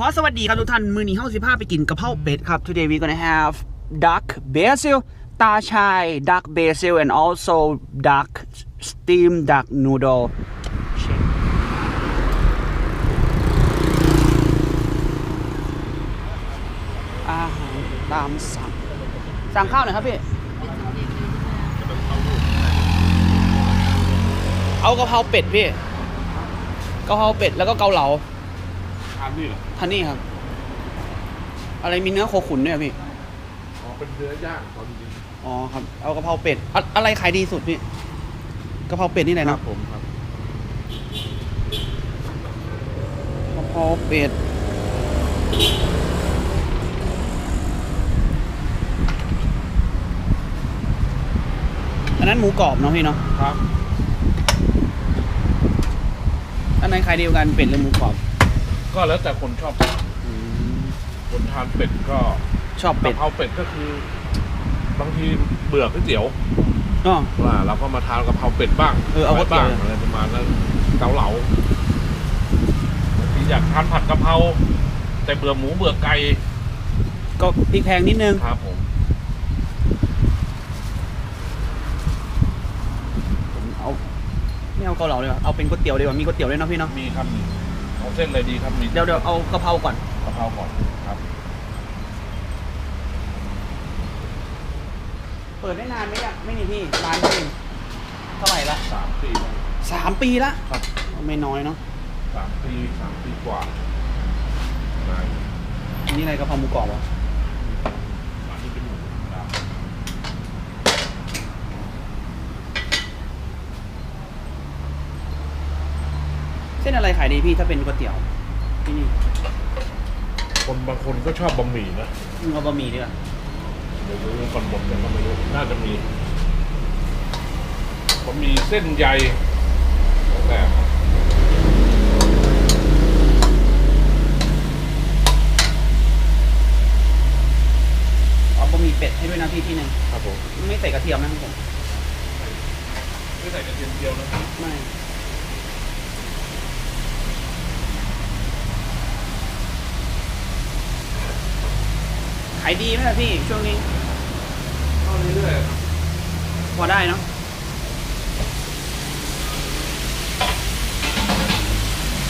ขอสวัสดีครับทุกท่าน มือนี้เฮาสิพาไปกินกะเพราเป็ดครับ Today we gonna have duck basil ตาชาย duck basil and also duck steamed duck noodle อาหารตามสั่ง สั่งข้าวหน่อยครับพี่ เอากะเพราเป็ดพี่ กะเพราเป็ดแล้วก็เกาเหลา นนี่เหรอท่านนี่ครับ อะไรมีเนื้อโคขุนด้วยอะพี่ อ๋อเป็นเนื้อย่างตอนจริงอ๋อครับ เอากะเพราเป็ดอะอะไรขายดีสุดพี่กะเพราเป็ดนี่ไหนครันะบผมครับกะเพราเป็ด อันนั้นหมูกรอบเนาะพี่เนาะ ครับ อันไหนขายดีกว่ากันเป็ดหรือหมูกรอบ ก็แล้วแต่คนชอบคนทานเป็ดก็ชอบเป็ดกะเพราเป็ดก็คือ บางทีเบื่อก๋วยเตี๋ยวอ๋อว่าเราก็มาทานกะเพราเป็ดบ้างเออเอาก๋วยเตี๋ยวบ้างอะไรประมาณนั้นเกาเหลาบางทีอยากทานผัดกะเพราแต่เบื่อหมูเบื่อไก่ก็พริกแพงนิดนึงครับผมผมเอาไม่เอาเกาเหลาเลยว่ะเอาเป็นก๋วยเตี๋ยวดีกว่ามีก๋วยเตี๋ยวด้วยเนาะพี่เนาะมีครับมี เอาเส้นอะไรดีครับมีเดี๋ยวเดี๋ยวเอากะเพราก่อนกะเพราก่อนครับ เปิดได้นานไหมอะไม่นี่พี่ร้านพี่เท่าไหร่ละสามปีสามปีละครับไม่น้อยเนาะสามปีสามปีกว่าได้อันนี่อะไรกะเพราหมูกรอบวะ อันนี้เป็นหมูธรรมดา เส้นอะไรขายดีพี่ถ้าเป็นก๋วยเตี๋ยวที่นี่คนบางคนก็ชอบบะหมี่นะอืมเอาบะหมี่ดีกว่าเดี๋ยวรู้กันหมดกันก็ไม่รู้น่าจะมีบะหมี่เส้นใหญ่แล้วแต่เอาบะหมี่เป็ดให้ด้วยนะพี่ที่หนึ่งครับผมไม่ใส่กระเทียมนะครับผมไม่ใส่กระเทียมเจียวนะไม่ ขายดีไหมล่ะพี่ช่วงนี้เข้าเรื่อยพอได้เนาะ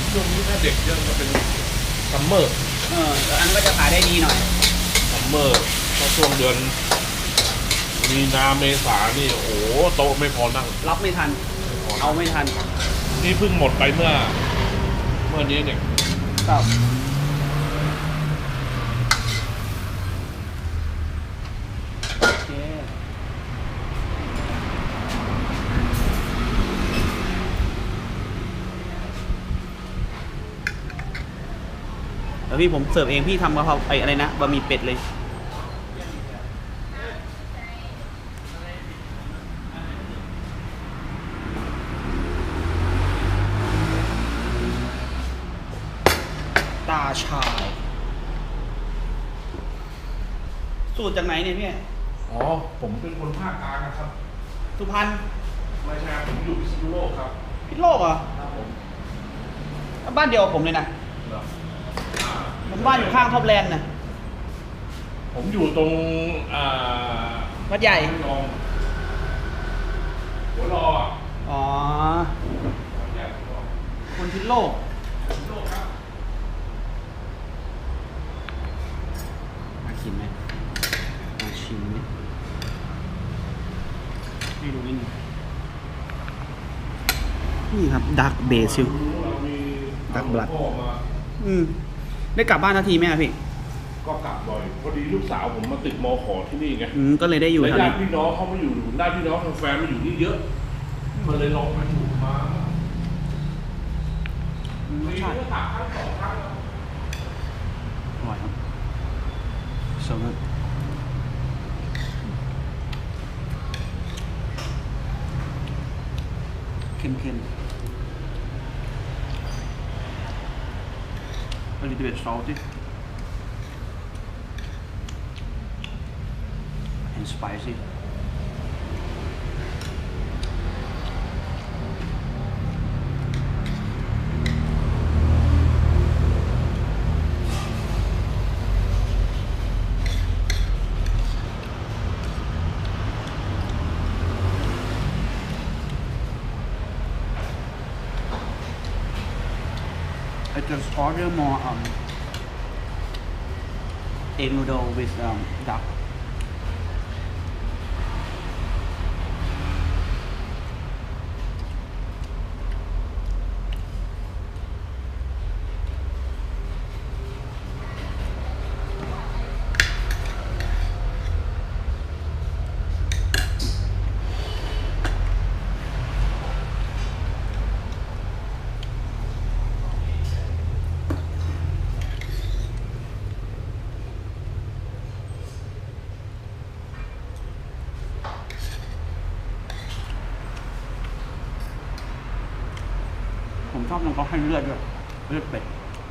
ๆช่วงนี้ถ้าเด็กเยอะจะเป็นซัมเมอร์เออแต่อันก็จะขายได้ดีหน่อยซัมเมอร์ถ้าช่วงเดือน มีนาเมษานี่ โอ้โหโต๊ะไม่พอนั่งรับไม่ทัน เอาไม่ทัน นี่เพิ่งหมดไปเมื่อ เมื่อนี้เนี่ยครับโอเคแล้ว พี่ผมเสิร์ฟเองพี่ทำกะเพราไออะไรนะบะหมี่เป็ดเลย ตาชาย สูตรจากไหนเนี่ยพี่อ๋อ ผมเป็นคนภาคกลางนะครับ สุพรรณไม่ใช่ผมอยู่พิษณุโลกครับ พิษโลกเหรอ ครับผม บ้านเดียวกับผมเลยนะ เหรออ่า ผมบ้านอยู่ข้างท็อปแลนด์นะผมอยู่ตรงอ่าวัดใหญ่หัวรอหัวรออะอ๋อ หัวใหญ่หัวรอคนพิษโลกพิษณุโลกครับ มาชิมไหมมาชิมไหมให้ดูนิดนึงนี่ครับดักเบซิลเรามีตักบลัดพ่อมาอืม ได้กลับบ้านทันทีไหมอะพี่ก็กลับบ่อยพอดีลูกสาวผมมาติดมอขอที่นี่ไงอืมก็เลยได้อยู่แล้วแถวญานี้ติพี่น้องเขามาอยู่ญาติพี่น้องทางแฟนมาอยู่นี่เยอะ มันเลยลองมาอยู่มาอืมรปีสชาตินึงก็ถามครั้งสองครั้งแล้ว อร่อยครับสดเค็มเค็ม a een beetje zoutig. and spicy. Order more um egg noodle with um duck. ชอบมันก็ให้เลือดด้วย เลือดเป็ด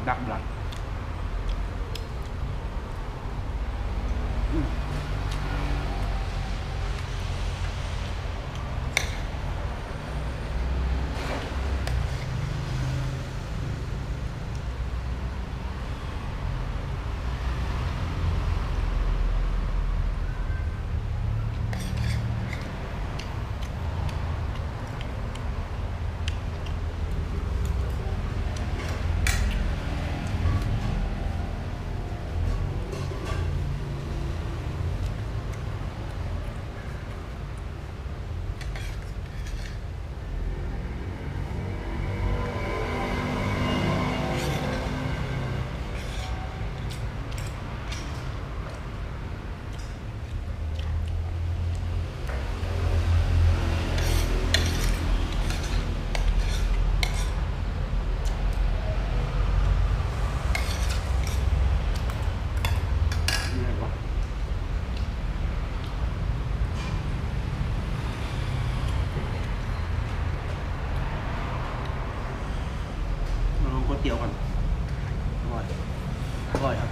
ดักบลัดอืม นี่อะไรวะมาลองก๋วยเตี๋ยวก่อนอร่อย อร่อยครับ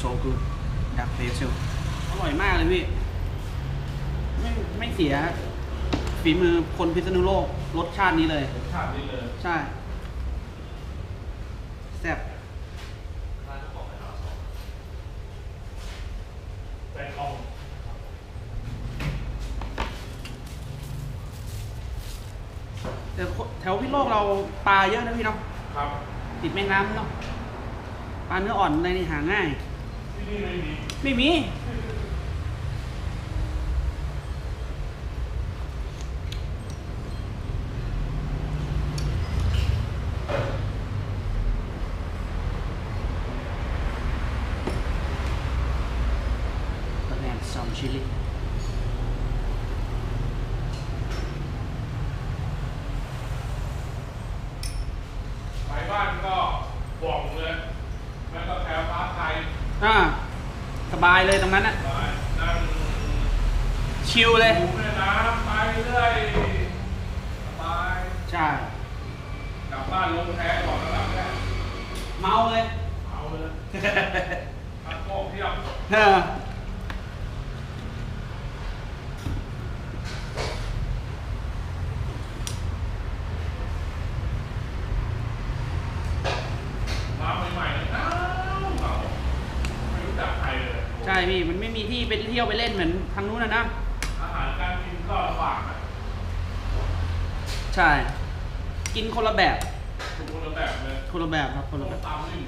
so good ดักเบซิลอร่อยมากเลยพี่ ไม่ไม่ เสียฝีมือคนพิษณุโลกรสชาตินี้เลย รสชาตินี้เลยใช่แซ่บแป้งอ่องแต่แถวพิษโลกเราปลาเยอะนะพี่เนาะครับ ติดแมงน้ำเนาะปลาเนื้ออ่อนอะไรนี่หาง่ายที่นี่ไม่มีไม่มี But then some chili ไปบ้านก็บ่องเลย แล้วก็แถวฟ้าไทย อ่า ส บายเลยตรงนั้นอะไปนั่งชิลเลยดูแม่น้ำไปเรื่อยสบายใช่กลับบ้านลงแพก่อนแล้วหลับแค่เมาเลย เอาเลย พักโคกเทียบเออ มาใหม่ๆเหงาเหงาไม่รู้จักใครเลย ใช่พี่ มันไม่มี ที่ไปเที่ยวไปเล่นเหมือนทางนู้นนะนะอาหารการกินก็ลำบากนะใช่ กินคนละแบบทุกคนละแบบเลยคนละแบบครับคนต้ละมแบบตำนี่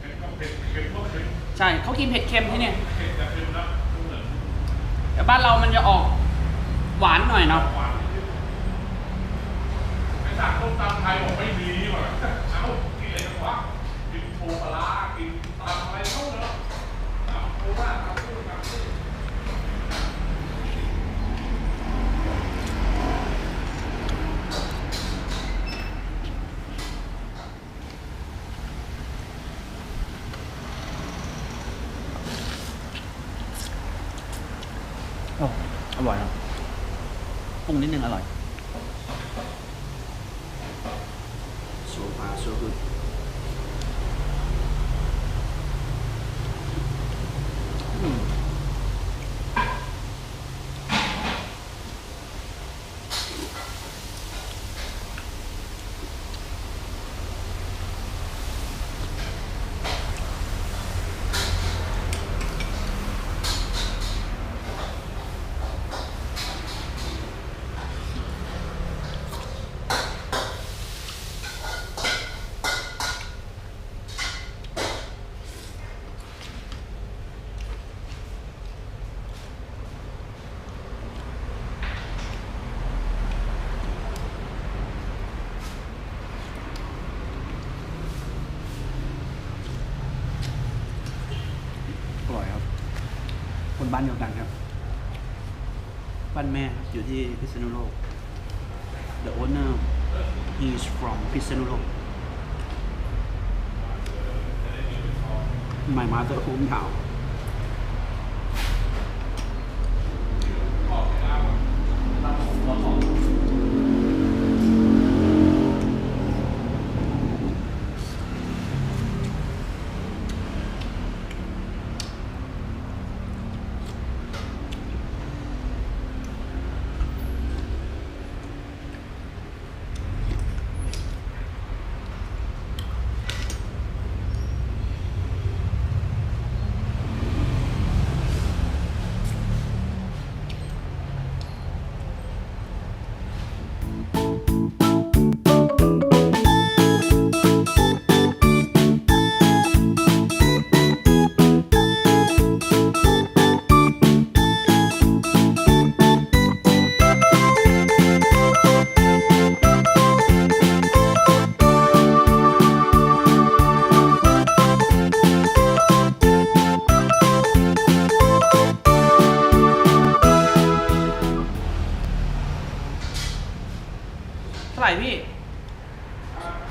เผ็ดก็เผ็ดเค็มก็เค็มใช่เขากินเผ็ดเค็มที่เนี่ยเผ็ดแต่เค็มนะไม่เหมือนแต่บ้านเรามันจะออกหวานหน่อยเนาะหวานนิดๆไปสั่งต้มตำไทยบอกไม่ดีว่ะเอ้ากินอะไรกันวะกินปูปลาร้ากินตำอะไรเท่าเนอะตำปูว่าตำปูตำปู โอร่อยครับปรุงนิดนึงอร่อย บ้านเดียวกันครับ บ้านแม่ครับอยู่ที่พิษณุโลก The owner he is from พิษณุโลก My mother hometown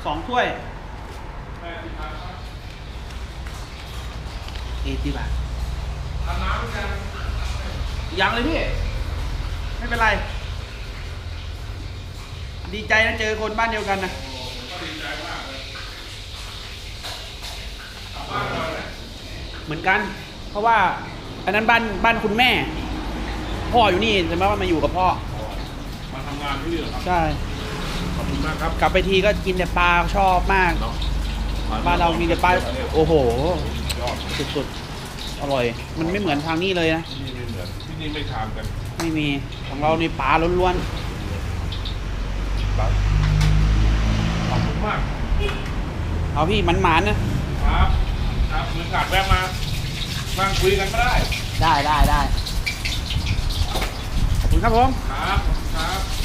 สองถ้วยแม่ที่ทานครับเอทีบาททานน้ำกันยังเลยพี่ ไม่เป็นไร ดีใจนะเจอคนบ้านเดียวกันนะก็ดีใจมากเลยกลับบ้านก่อนนะเหมือนกัน เพราะว่า อันนั้นบ้านบ้านคุณแม่ พ่ออยู่นี่แต่ว่ามาอยู่กับพ่อ มาทำงานที่นี่เหรอครับ ใช่ข อบคุณมากครับกลับไปทีก็กินแต่ปลาชอบมากเนาะบ้านเรามีแต่ปลาโอ้โห ยอดสุดๆ อร่อย มันไม่เหมือนทางนี้เลยนะ ที่นี่ไม่เหมือนที่นี่ไม่ทานกันไม่มี ของเราในปลาล้วนครับขอบคุณมากๆ เอาพี่มันหมานๆนะ ครับครับมือขาดแวะมานั่งคุยกันก็ได้ได้ได้ได้ขอบคุณครับผม ครับครับ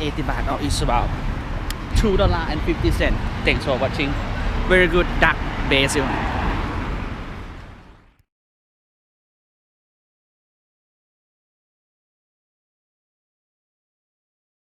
80 baht or it's about 2 dollar and 50 cent. Thanks for watching. Very good duck basil